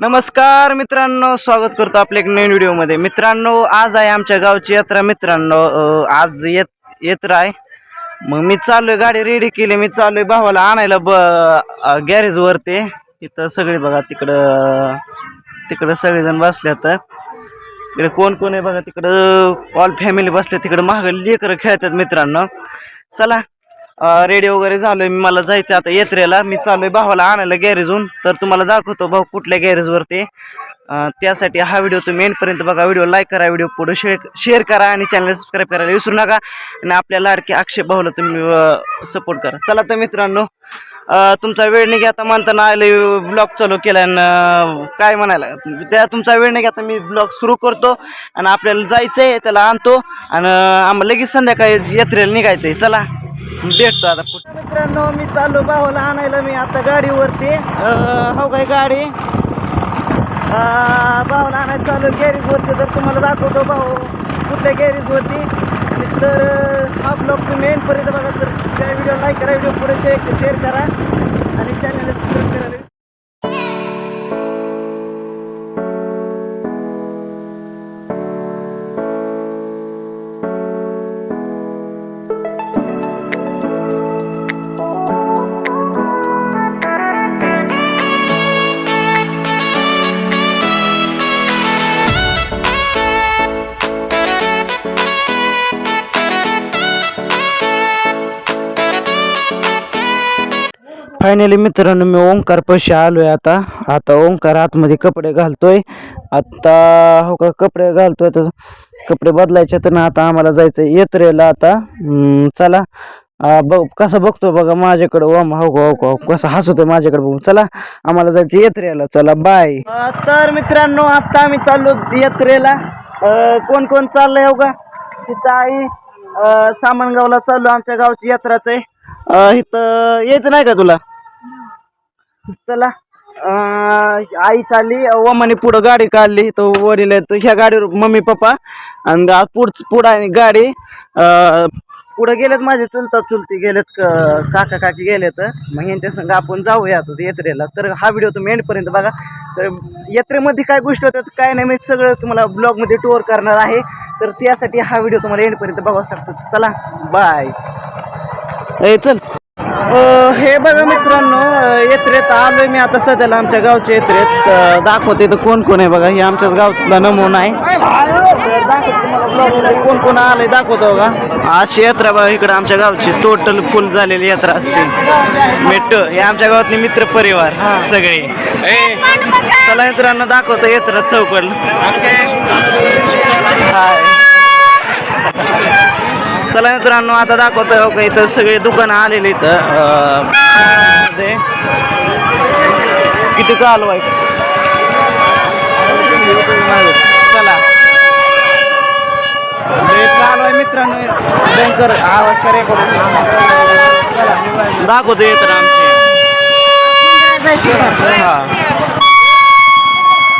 नमस्कार मित्रांनो स्वागत करतो आपल्या एक नवीन व्हिडिओमध्ये. मित्रांनो आज आहे आमच्या गावची यात्रा मित्रांनो. आज येत यात्रा आहे. मग मी चाललोय गाडी रेडी केली. मी चाललोय भावाला आणायला ब गॅरेजवर ते इथं सगळे बघा तिकडं तिकडं सगळेजण बसले बसल्यात इकडे कोण कोण आहे बघा तिकडं ऑल फॅमिली बसले. तिकडं महाग लेकरं खेळतात मित्रांनो. चला रेडी वगैरे झालोय. मी मला जायचं आता यात्रेला. मी चाललोय भावाला आणायला गॅरेजहून तर तुम्हाला दाखवतो भाऊ कुठल्या गॅरेजवर ते त्यासाठी हा व्हिडिओ तुम्ही एंडपर्यंत बघा. व्हिडिओ लाईक करा व्हिडिओ पुढे शेअर शेअर करा आणि चॅनल सबस्क्राईब करायला विसरू नका. आणि आपल्या लाडके अक्षय भाऊला तुम्ही सपोर्ट करा. चला तर मित्रांनो तुमचा वेळ नाही आता म्हणताना आले ब्लॉग चालू केला आणि काय म्हणायला? त्या तुमचा वेळ नाही आता मी ब्लॉग सुरू करतो आणि आपल्याला जायचं आहे त्याला आणतो. आणि आम्हाला लगेच संध्याकाळी यात्रेला निघायचं आहे चला. भेटतो आता मित्रांनो मी चाललो भावाला आणायला. मी आता गाडीवरती. हो काय गाडी? भावाला आणायला चालू गॅरेजवरती. तर तुम्हाला दाखवतो भाऊ कुठल्या गॅरेजवरती. आणि तर हा ब्लॉग तुम्ही एंडपर्यंत बघा. तर त्या व्हिडिओ लाईक करा व्हिडिओ पुढे शेअर शेअर करा. आणि चॅनलला सबस्क्राईब करायला फायनली मित्रांनो मी ओंकार पैसे आलोय आता. आता ओंकार आतमध्ये कपडे घालतोय. आता हो का कपडे घालतोय तर कपडे बदलायचे तर ना आता आम्हाला जायचं येत्रेला आता. चला. बघ कसं बघतो बघा माझ्याकडं ओम हो का हो का हो कसं हसतोय माझ्याकडे बघून. चला आम्हाला जायचं येत्रेला. चला बाय तर मित्रांनो आता आम्ही चाललो येत्रेला. कोण कोण चाललंय हो का? तिथं आई सामनगावला चाललो. आमच्या गावची यात्राच आहे. अं, इथं यायचं नाही का तुला? चला. अं, आई चालली वमाने पुढं गाडी काढली तो वडील आहेत ह्या गाडीवर मम्मी पप्पा आणि आ- पुढच पुढं आहे गाडी. अं, पुढं गेलेत माझे चुलता चुलती गेलेत क- काका काकी गेलेत. मग यांच्या संग आपण जाऊया आता यात्रेला. तर हा व्हिडिओ तुम्ही एंडपर्यंत बघा. तर यात्रेमध्ये काय गोष्टी होतात काय नाही मी सगळं तुम्हाला ब्लॉगमध्ये टूर करणार आहे. तर त्यासाठी हा व्हिडिओ तुम्हाला एंडपर्यंत बघावा सांगतो चला बाय ए चल. हे बघा मित्रांनो यात्रेत आलोय मी आता सध्याला आमच्या गावच्या यात्रेत. दाखवते तर कोण कोण आहे बघा. हे आमच्याच गावातला नमुना आहे. कोण कोण आलंय दाखवतो बघा. अशी यात्रा बघा इकडे आमच्या गावची. टोटल फुल झालेली यात्रा असते. मेट हे आमच्या गावातले मित्र परिवार सगळे. चला मित्रांनो दाखवतो यात्रा चौकड. हाय. चला मित्रांनो आता दाखवतो हो का इथं सगळे दुकानं आलेले इथं ते किती चालू आहे चला. चालू आहे मित्रांनो भयंकर आवाज करे चला. दाखवतो येत आमचे हा.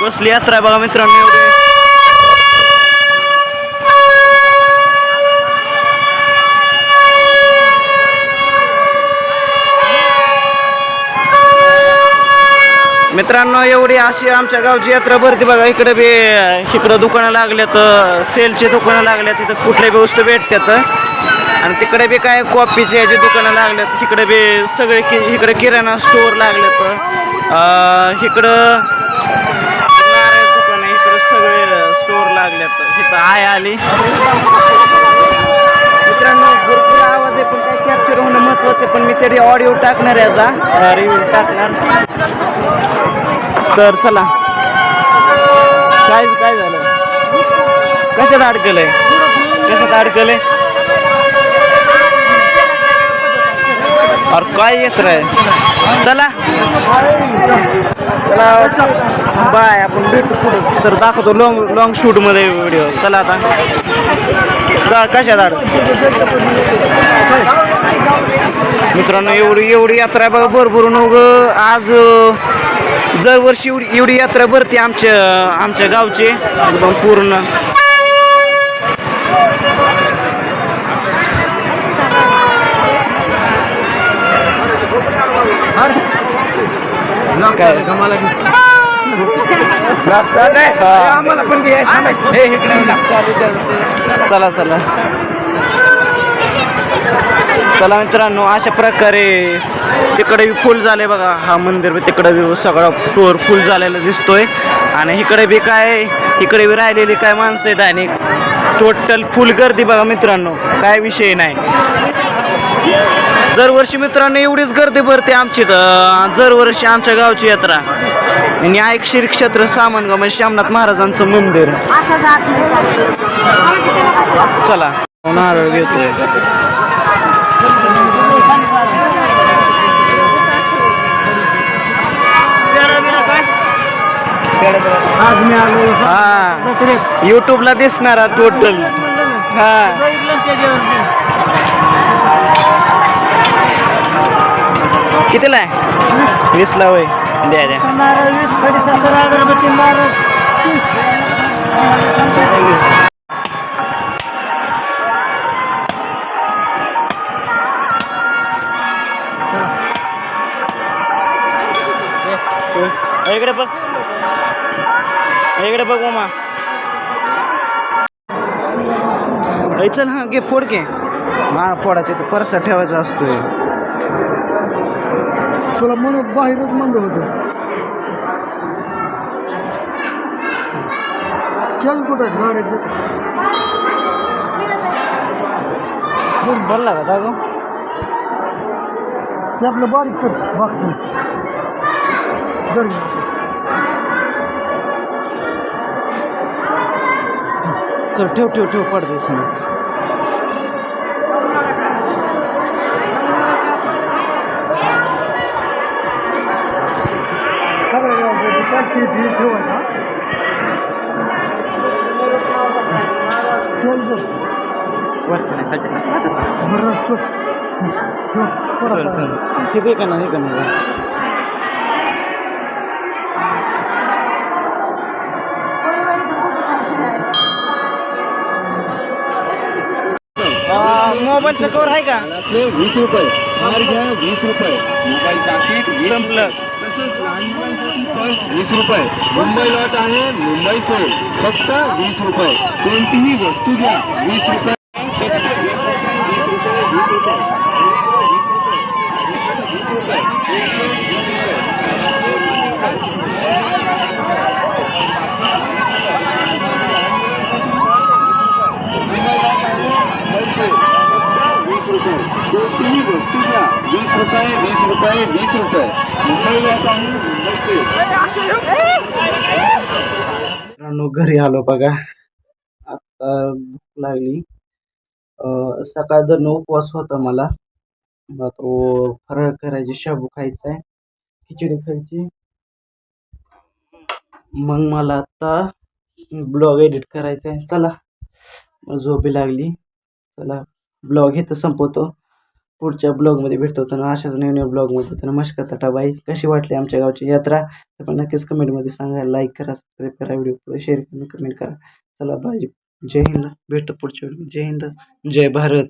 कसली यात्रा बघा मित्रांनो एवढी. मित्रांनो एवढी अशी आमच्या गावची यात्रा भरती बघा. इकडे बी इकडं दुकानं लागल्यात सेलचे दुकानं लागल्यात तिथं कुठल्या बी वस्तू भेटतात आणि तिकडे बी काय कॉफीचे याची दुकानं लागल्यात. इकडे बी सगळे कि इकडे किराणा स्टोअर लागल्यात. इकडं नारळ दुकान इकडे सगळे स्टोअर लागल्यात. इथं आय आली. मित्रांनो भरपूर आवाज आहे पण काही कॅप्चर होणं महत्वाचं पण मी तरी ऑडिओ टाकणार याचा रिव्ह्यू टाकणार. तर चला. काय काय झालं? कशात अडकलंय कशात अडकलंय अरे काय येत आहे चला. चला बाय आपण भेटू पुढे. तर दाखवतो लॉंग लॉंग शूटमध्ये व्हिडिओ चला आता. कशात अड मित्रांनो एवढी एवढी यात्रा आहे बघा भरभरून उग. आज दरवर्षी एवढी एवढी यात्रा भरते आमच्या आमच्या गावची. एकदम पूर्ण. काय? आम्हाला पण घे. हे इकडे. लागतं. चला चला. चला मित्रांनो अशा प्रकारे तिकडे बी फुल झाले बघा. हा मंदिर तिकडे बी सगळा टूर फुल झालेला दिसतोय. आणि इकडे बी काय इकडे बी राहिलेली काय माणसं आहेत आणि टोटल फुल गर्दी बघा मित्रांनो. काय विषय नाही. दरवर्षी मित्रांनो एवढीच गर्दी भरते आमची अं, दरवर्षी आमच्या गावची यात्रा. आणि ऐक श्री क्षेत्र सामनगाव म्हणजे श्यामनाथ महाराजांचं मंदिर. चला. नारळ घेतोय. आज मी आलो हा युट्यूबला दिसणारा टोटल हा. कितीला आहे? वीसला होय. द्या द्या. इकडे. बघ. इकडे बघ मामा. चल हा घे फोड घे. हा फोडा तिथे परसा ठेवायचा असतोय. तुला म्हणून बाहेरच मंद होत. चल कुठं गाड्याचं भरला का दागो? ते आपलं बारीक कर बाकी. चल ठेव ठेव ठेव सगळ्या पाचशे ती आहे का नाही का नाही? मोबाईलचं कवर आहे का वीस रुपये बाहेर घ्या वीस रुपये मोबाईल टाकीट संपलं. तसंच लहान मुलांसाठी पर्स वीस रुपये. मुंबई लॉट आहे, मुंबई से फक्त वीस रुपये. कोणतीही वस्तू घ्या, वीस रुपये. रुपये वीस रुपये मित्रांनो घरी आलो बघा. आता भूक लागली. सकाळ दर उपवास होता मला तो फराळ करायची शाबू खायचा आहे खिचडी खायची. मग मला आता ब्लॉग एडिट करायचा आहे चला झोपी लागली. चला ब्लॉग इथं संपवतो. पुढच्या ब्लॉगमध्ये भेटतो तर अशाच नवीन नवीन ब्लॉगमध्ये तर नमस्कार टाटाबाई कशी वाटली आमच्या गावची यात्रा? तर पण नक्कीच कमेंटमध्ये सांगा. लाईक करा सबस्क्राईब करा व्हिडिओ शेअर करून कमेंट करा. चला बाय जय हिंद. भेटतो पुढच्या व्हिडिओ जय हिंद. जय भारत.